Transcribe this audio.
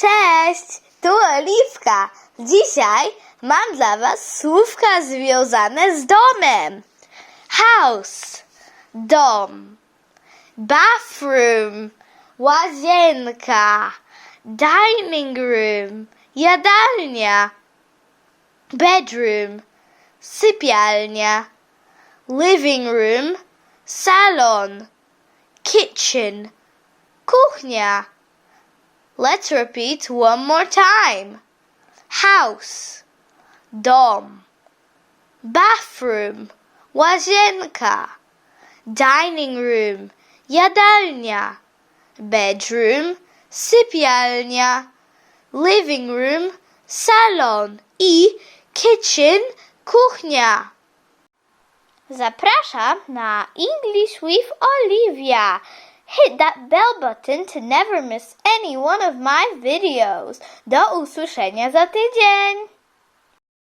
Cześć, tu Oliwka. Dzisiaj mam dla Was słówka związane z domem. House, dom. Bathroom, łazienka. Dining room, jadalnia. Bedroom, sypialnia. Living room, salon. Kitchen, kuchnia. Let's repeat one more time. House, dom. Bathroom, łazienka. Dining room, jadalnia. Bedroom, sypialnia. Living room, salon. I kitchen, kuchnia. Zapraszam na English with Olivia. Hit that bell button to never miss any one of my videos. Do usłyszenia za tydzień.